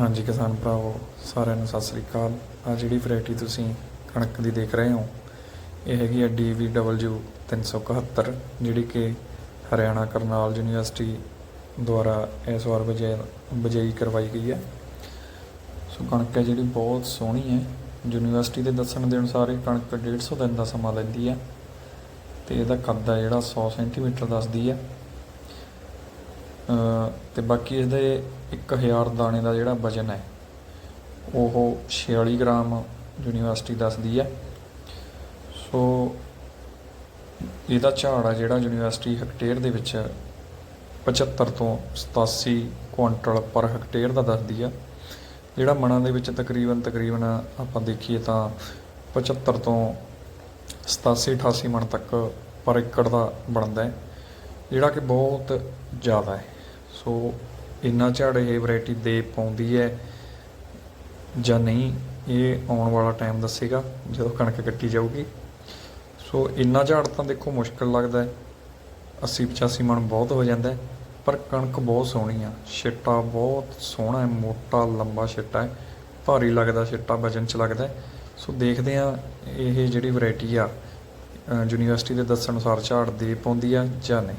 ਹਾਂਜੀ ਕਿਸਾਨ ਭਰਾਵੋ, ਸਾਰਿਆਂ ਨੂੰ ਸਤਿ ਸ੍ਰੀ ਅਕਾਲ। ਆ ਜਿਹੜੀ ਵੈਰਾਈਟੀ ਤੁਸੀਂ ਕਣਕ ਦੀ ਦੇਖ ਰਹੇ ਹੋ, ਇਹ ਹੈਗੀ ਹੈ DVW 371 ਜਿਹੜੀ ਕਿ ਹਰਿਆਣਾ ਕਰਨਾਲ ਯੂਨੀਵਰਸਿਟੀ ਦੁਆਰਾ ਇਸ ਵਾਰ ਬਜਾਈ ਬਜਾਈ ਕਰਵਾਈ ਗਈ ਹੈ। ਸੋ ਕਣਕ ਹੈ ਜਿਹੜੀ ਬਹੁਤ ਸੋਹਣੀ ਹੈ। ਯੂਨੀਵਰਸਿਟੀ ਦੇ ਦੱਸਣ ਦੇ ਅਨੁਸਾਰ ਇਹ ਕਣਕ 150 ਦਿਨ ਦਾ ਸਮਾਂ ਲੈਂਦੀ ਹੈ ਤੇ ਇਹਦਾ ਕੱਦ ਹੈ ਜਿਹੜਾ 100 ਸੈਂਟੀਮੀਟਰ ਦੱਸਦੀ ਹੈ। ਤੇ ਬਾਕੀ ਇਹਦੇ 1000 ਦਾਣੇ ਦਾ ਜਿਹੜਾ ਵਜਨ ਹੈ, ਉਹ 46 ਗ੍ਰਾਮ ਯੂਨੀਵਰਸਿਟੀ ਦੱਸਦੀ ਹੈ। ਸੋ ਇਹਦਾ ਝਾੜ ਆ ਜਿਹੜਾ ਯੂਨੀਵਰਸਿਟੀ ਹੈਕਟੇਅਰ ਦੇ ਵਿੱਚ 75 ਤੋਂ 87 ਕੁਇੰਟਲ ਪਰ ਹੈਕਟੇਅਰ ਦਾ ਦੱਸਦੀ ਆ। ਜਿਹੜਾ ਮਣਾਂ ਦੇ ਵਿੱਚ ਤਕਰੀਬਨ ਤਕਰੀਬਨ ਆਪਾਂ ਦੇਖੀਏ ਤਾਂ 75 ਤੋਂ 87 88 ਮਣ ਤੱਕ ਪਰ ਏਕੜ ਦਾ ਬਣਦਾ ਹੈ, ਜਿਹੜਾ ਕਿ ਬਹੁਤ ਜ਼ਿਆਦਾ ਹੈ। ਸੋ ਇੰਨਾ ਝਾੜ ਇਹ ਵੈਰਾਈਟੀ ਦੇ ਪਾਉਂਦੀ ਹੈ ਜਾਂ ਨਹੀਂ, ਇਹ ਆਉਣ ਵਾਲਾ ਟਾਈਮ ਦੱਸੇਗਾ ਜਦੋਂ ਕਣਕ ਕੱਟੀ ਜਾਊਗੀ। ਸੋ ਇੰਨਾ ਝਾੜ ਤਾਂ ਦੇਖੋ ਮੁਸ਼ਕਲ ਲੱਗਦਾ ਹੈ। 80 85 ਮਣ ਬਹੁਤ ਹੋ ਜਾਂਦਾ ਪਰ ਕਣਕ ਬਹੁਤ ਸੋਹਣੀ ਆ। ਛਿੱਟਾ ਬਹੁਤ ਸੋਹਣਾ ਹੈ, ਮੋਟਾ, ਲੰਬਾ ਛਿੱਟਾ ਹੈ, ਭਾਰੀ ਲੱਗਦਾ, ਛਿੱਟਾ ਵਜਨ ਚ ਲੱਗਦਾ ਸੋ ਦੇਖਦੇ ਆ ਇਹ ਜਿਹੜੀ ਵੈਰਾਈਟੀ ਆ ਯੂਨੀਵਰਸਿਟੀ ਦੇ ਦੱਸਣ ਅਨੁਸਾਰ ਝਾੜ ਦੇ ਪਾਉਂਦੀ ਆ ਜਾਂ ਨਹੀਂ।